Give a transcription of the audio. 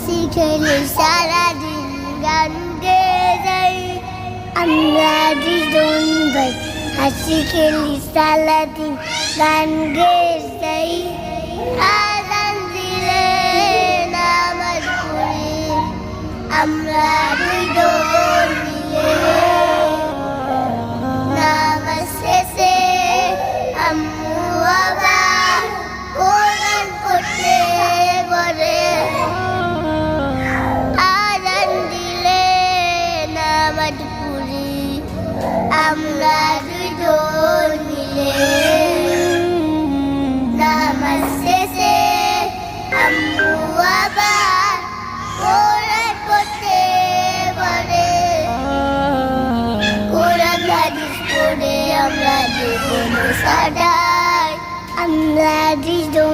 হাসি খেলে সারাদিন গান গেয়ে যাই আমরা দুজন ভাই হাসি খেলি সারাদিন গান গেয়ে যাই আজান দিলে নামাজ পড়ি আমরা দুজন আমরা দুজন মিলে নামাজ শেষে আম্মু আবার কোরআন পড়তে বলে কোরআন হাদিস পড়ে, আমরা জীবন সাজাই আমরা দুজন